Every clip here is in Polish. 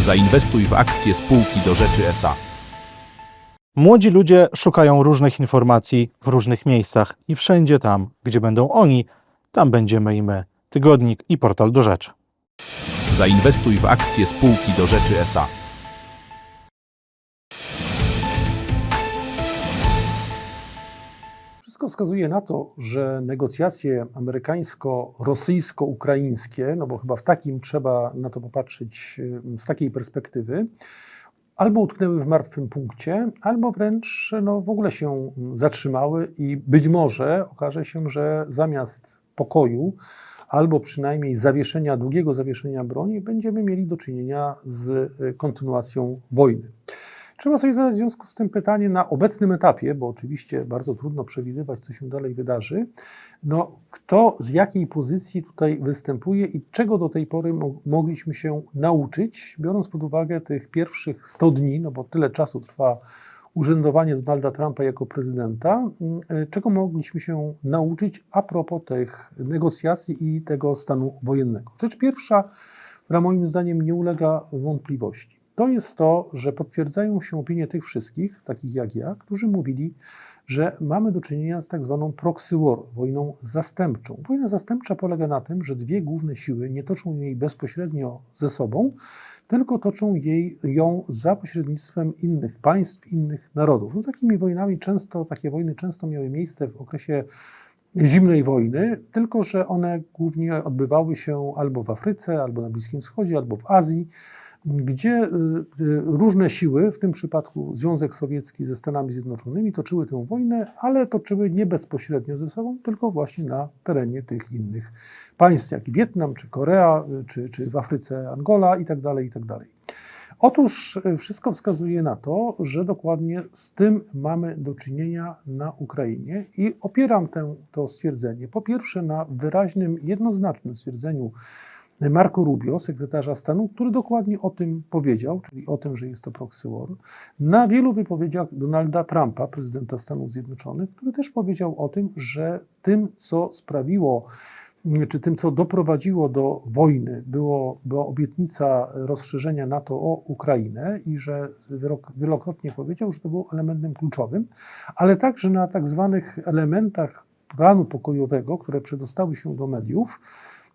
Zainwestuj w akcje spółki do rzeczy SA. Młodzi ludzie szukają różnych informacji w różnych miejscach i wszędzie tam, gdzie będą oni, tam będziemy i my. Tygodnik i portal do rzeczy. Zainwestuj w akcje spółki do rzeczy SA. Wszystko wskazuje na to, że negocjacje amerykańsko-rosyjsko-ukraińskie, no bo chyba w takim trzeba na to popatrzeć z takiej perspektywy, albo utknęły w martwym punkcie, albo wręcz no, w ogóle się zatrzymały i być może okaże się, że zamiast pokoju, albo przynajmniej zawieszenia, długiego zawieszenia broni, będziemy mieli do czynienia z y, kontynuacją wojny. Trzeba sobie zadać w związku z tym pytanie na obecnym etapie, bo oczywiście bardzo trudno przewidywać, co się dalej wydarzy. No, kto z jakiej pozycji tutaj występuje i czego do tej pory mo- mogliśmy się nauczyć, biorąc pod uwagę tych pierwszych 100 dni, no bo tyle czasu trwa urzędowanie Donalda Trumpa jako prezydenta, mm, e, czego mogliśmy się nauczyć a propos tych negocjacji i tego stanu wojennego. Rzecz pierwsza, która moim zdaniem nie ulega wątpliwości to jest to, że potwierdzają się opinie tych wszystkich, takich jak ja, którzy mówili, że mamy do czynienia z tak zwaną proxy war, wojną zastępczą. Wojna zastępcza polega na tym, że dwie główne siły nie toczą jej bezpośrednio ze sobą, tylko toczą jej, ją za pośrednictwem innych państw, innych narodów. No, takimi wojnami często, takie wojny często miały miejsce w okresie zimnej wojny, tylko że one głównie odbywały się albo w Afryce, albo na Bliskim Wschodzie, albo w Azji gdzie y, y, różne siły, w tym przypadku Związek Sowiecki ze Stanami Zjednoczonymi, toczyły tę wojnę, ale toczyły nie bezpośrednio ze sobą, tylko właśnie na terenie tych innych państw, jak Wietnam, czy Korea, y, czy, czy w Afryce Angola itd. itd. Otóż wszystko wskazuje na to, że dokładnie z tym mamy do czynienia na Ukrainie i opieram tę, to stwierdzenie po pierwsze na wyraźnym, jednoznacznym stwierdzeniu Marco Rubio, sekretarza stanu, który dokładnie o tym powiedział, czyli o tym, że jest to proxy war, na wielu wypowiedziach Donalda Trumpa, prezydenta Stanów Zjednoczonych, który też powiedział o tym, że tym, co sprawiło, czy tym, co doprowadziło do wojny, było, była obietnica rozszerzenia NATO o Ukrainę i że wielokrotnie powiedział, że to było elementem kluczowym, ale także na tak zwanych elementach planu pokojowego, które przedostały się do mediów,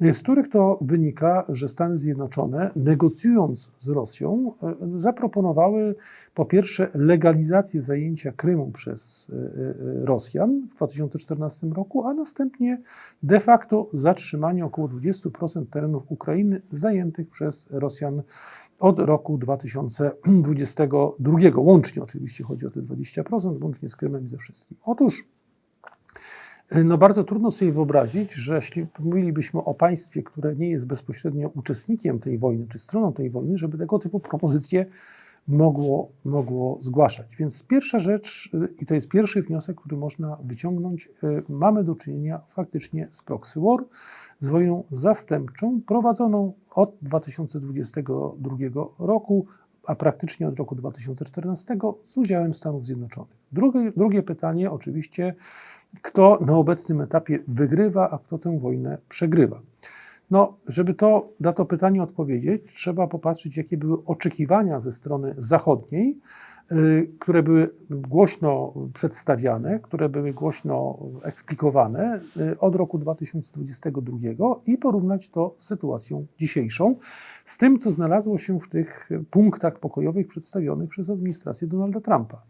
z których to wynika, że Stany Zjednoczone, negocjując z Rosją, e, zaproponowały po pierwsze legalizację zajęcia Krymu przez e, e, Rosjan w 2014 roku, a następnie de facto zatrzymanie około 20% terenów Ukrainy zajętych przez Rosjan od roku 2022. Łącznie oczywiście chodzi o te 20%, łącznie z Krymem i ze wszystkim. Otóż no bardzo trudno sobie wyobrazić, że jeśli mówilibyśmy o państwie, które nie jest bezpośrednio uczestnikiem tej wojny, czy stroną tej wojny, żeby tego typu propozycje mogło, mogło zgłaszać. Więc pierwsza rzecz, i to jest pierwszy wniosek, który można wyciągnąć, y, mamy do czynienia faktycznie z proxy war, z wojną zastępczą, prowadzoną od 2022 roku, a praktycznie od roku 2014 z udziałem Stanów Zjednoczonych. Drugie, drugie pytanie oczywiście, kto na obecnym etapie wygrywa, a kto tę wojnę przegrywa. No, żeby to, na to pytanie odpowiedzieć, trzeba popatrzeć, jakie były oczekiwania ze strony zachodniej, y, które były głośno przedstawiane, które były głośno eksplikowane y, od roku 2022 i porównać to z sytuacją dzisiejszą, z tym, co znalazło się w tych punktach pokojowych przedstawionych przez administrację Donalda Trumpa.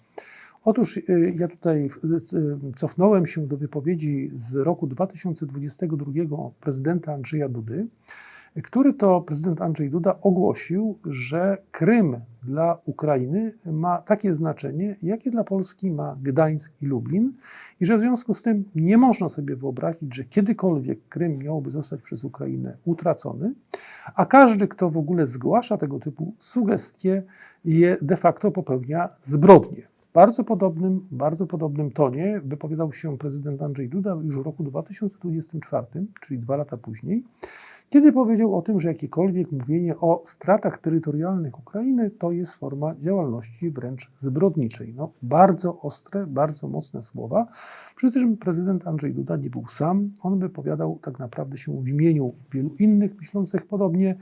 Otóż y, ja tutaj y, y, cofnąłem się do wypowiedzi z roku 2022 prezydenta Andrzeja Dudy, który to prezydent Andrzej Duda ogłosił, że Krym dla Ukrainy ma takie znaczenie, jakie dla Polski ma Gdańsk i Lublin, i że w związku z tym nie można sobie wyobrazić, że kiedykolwiek Krym miałby zostać przez Ukrainę utracony, a każdy, kto w ogóle zgłasza tego typu sugestie, je de facto popełnia zbrodnie. Bardzo podobnym, bardzo podobnym tonie wypowiadał się prezydent Andrzej Duda już w roku 2024, czyli dwa lata później, kiedy powiedział o tym, że jakiekolwiek mówienie o stratach terytorialnych Ukrainy to jest forma działalności wręcz zbrodniczej. No, bardzo ostre, bardzo mocne słowa. Przy tym prezydent Andrzej Duda nie był sam. On wypowiadał tak naprawdę się w imieniu wielu innych myślących podobnie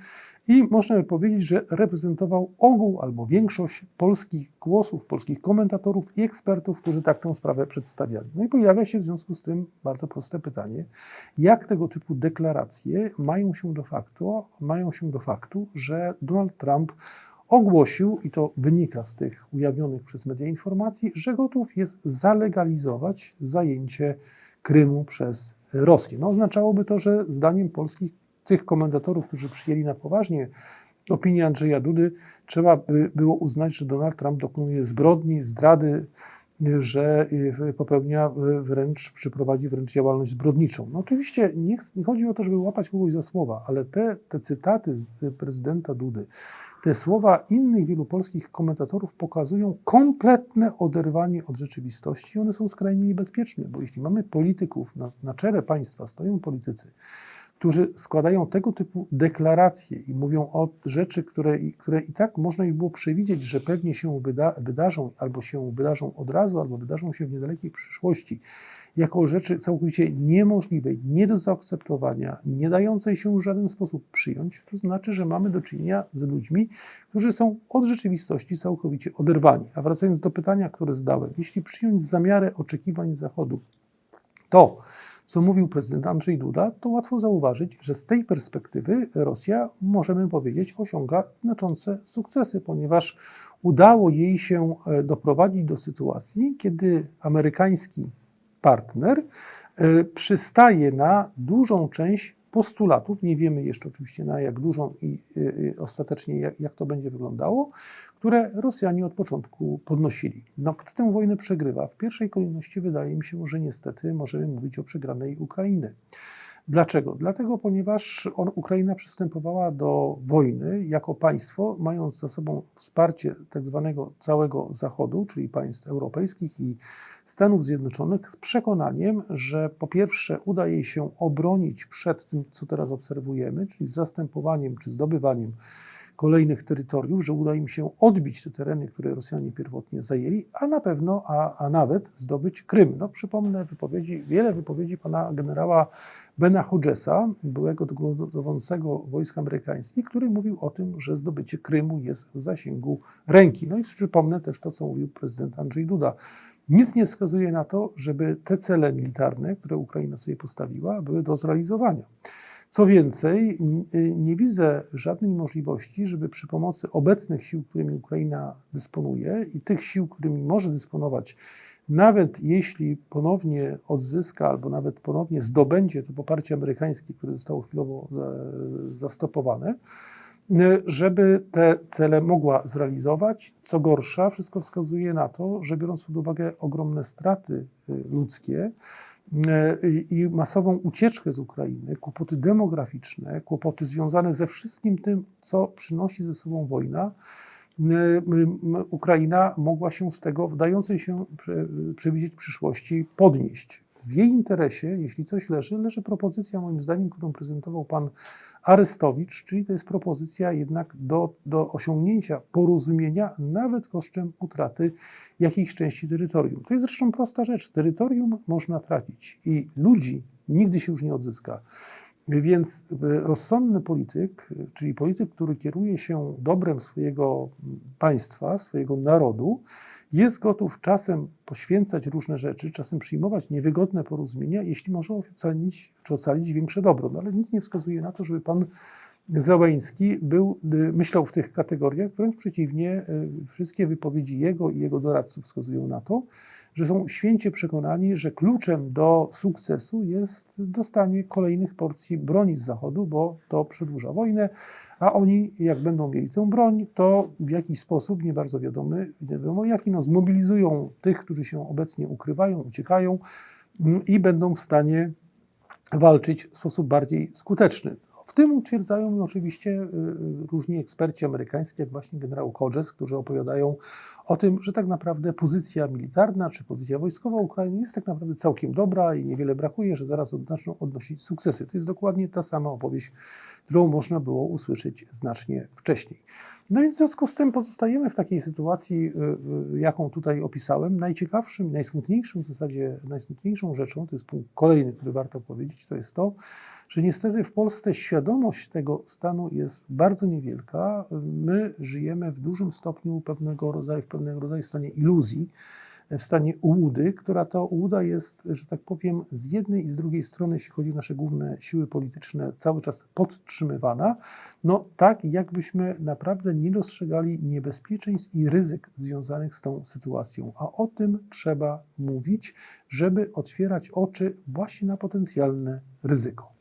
i można by powiedzieć, że reprezentował ogół albo większość polskich głosów, polskich komentatorów i ekspertów, którzy tak tę sprawę przedstawiali. No i pojawia się w związku z tym bardzo proste pytanie, jak tego typu deklaracje mają się do faktu, mają się do faktu, że Donald Trump ogłosił, i to wynika z tych ujawnionych przez media informacji, że gotów jest zalegalizować zajęcie Krymu przez Rosję. No, oznaczałoby to, że zdaniem polskich tych komentatorów, którzy przyjęli na poważnie opinię Andrzeja Dudy, trzeba by było uznać, że Donald Trump dokonuje zbrodni, zdrady, że y, popełnia y, wręcz, przeprowadzi wręcz działalność zbrodniczą. No oczywiście nie, nie chodzi o to, żeby łapać kogoś za słowa, ale te, te cytaty z prezydenta Dudy, te słowa innych wielu polskich komentatorów pokazują kompletne oderwanie od rzeczywistości. One są skrajnie niebezpieczne, bo jeśli mamy polityków, na, na czele państwa stoją politycy, którzy składają tego typu deklaracje i mówią o rzeczy, które, które i tak można ich było przewidzieć, że pewnie się wyda, wydarzą, albo się wydarzą od razu, albo wydarzą się w niedalekiej przyszłości, jako rzeczy całkowicie niemożliwej, nie do zaakceptowania, nie dającej się w żaden sposób przyjąć, to znaczy, że mamy do czynienia z ludźmi, którzy są od rzeczywistości całkowicie oderwani. A wracając do pytania, które zadałem, jeśli przyjąć za miarę oczekiwań Zachodu, to co mówił prezydent Andrzej Duda, to łatwo zauważyć, że z tej perspektywy Rosja, możemy powiedzieć, osiąga znaczące sukcesy, ponieważ udało jej się e, doprowadzić do sytuacji, kiedy amerykański partner e, przystaje na dużą część postulatów, nie wiemy jeszcze oczywiście na jak dużą i e, ostatecznie jak, jak to będzie wyglądało, które Rosjanie od początku podnosili. No, kto tę wojnę przegrywa? W pierwszej kolejności wydaje mi się, że niestety możemy mówić o przegranej Ukrainy. Dlaczego? Dlatego, ponieważ on, Ukraina przystępowała do wojny jako państwo, mając za sobą wsparcie tak zwanego całego Zachodu, czyli państw europejskich i Stanów Zjednoczonych, z przekonaniem, że po pierwsze uda jej się obronić przed tym, co teraz obserwujemy, czyli zastępowaniem czy zdobywaniem kolejnych terytoriów, że uda im się odbić te tereny, które Rosjanie pierwotnie zajęli, a na pewno, a, a nawet zdobyć Krym. No, przypomnę wypowiedzi, wiele wypowiedzi pana generała Bena Hodgesa, byłego dowódcego wojsk amerykańskich, który mówił o tym, że zdobycie Krymu jest w zasięgu ręki. No i przypomnę też to, co mówił prezydent Andrzej Duda. Nic nie wskazuje na to, żeby te cele militarne, które Ukraina sobie postawiła, były do zrealizowania. Co więcej, nie widzę żadnej możliwości, żeby przy pomocy obecnych sił, którymi Ukraina dysponuje i tych sił, którymi może dysponować, nawet jeśli ponownie odzyska albo nawet ponownie zdobędzie to poparcie amerykańskie, które zostało chwilowo zastopowane, żeby te cele mogła zrealizować. Co gorsza, wszystko wskazuje na to, że biorąc pod uwagę ogromne straty y, ludzkie, i masową ucieczkę z Ukrainy, kłopoty demograficzne, kłopoty związane ze wszystkim tym, co przynosi ze sobą wojna, Ukraina mogła się z tego, wdającej się przewidzieć przyszłości, podnieść. W jej interesie, jeśli coś leży, leży propozycja, moim zdaniem, którą prezentował pan Arestowicz, czyli to jest propozycja jednak do, do osiągnięcia porozumienia, nawet kosztem utraty jakiejś części terytorium. To jest zresztą prosta rzecz. Terytorium można tracić i ludzi nigdy się już nie odzyska. Więc e, rozsądny polityk, czyli polityk, który kieruje się dobrem swojego państwa, swojego narodu, jest gotów czasem poświęcać różne rzeczy, czasem przyjmować niewygodne porozumienia, jeśli może ocalić, czy ocalić większe dobro. No ale nic nie wskazuje na to, żeby pan Załęski był, y, myślał w tych kategoriach, wręcz przeciwnie, y, wszystkie wypowiedzi jego i jego doradców wskazują na to, że są święcie przekonani, że kluczem do sukcesu jest dostanie kolejnych porcji broni z Zachodu, bo to przedłuża wojnę, a oni, jak będą mieli tę broń, to w jakiś sposób, nie bardzo wiadomy, nie wiadomo jaki, no, zmobilizują tych, którzy się obecnie ukrywają, uciekają mm, i będą w stanie walczyć w sposób bardziej skuteczny. W tym utwierdzają mnie oczywiście y, y, różni eksperci amerykańscy, jak właśnie generał Hodges, którzy opowiadają o tym, że tak naprawdę pozycja militarna czy pozycja wojskowa Ukrainy jest tak naprawdę całkiem dobra i niewiele brakuje, że zaraz zaczną odnosić sukcesy. To jest dokładnie ta sama opowieść, którą można było usłyszeć znacznie wcześniej. No więc w związku z tym pozostajemy w takiej sytuacji, y, jaką tutaj opisałem. Najciekawszym, najsmutniejszym w zasadzie, najsmutniejszą rzeczą, to jest punkt kolejny, który warto powiedzieć, to jest to, że niestety w Polsce świadomość tego stanu jest bardzo niewielka. My żyjemy w dużym stopniu pewnego rodzaju, w pewnego rodzaju stanie iluzji, w stanie ułudy, która to ułuda jest, że tak powiem, z jednej i z drugiej strony, jeśli chodzi o nasze główne siły polityczne, cały czas podtrzymywana, no tak jakbyśmy naprawdę nie dostrzegali niebezpieczeństw i ryzyk związanych z tą sytuacją. A o tym trzeba mówić, żeby otwierać oczy właśnie na potencjalne ryzyko.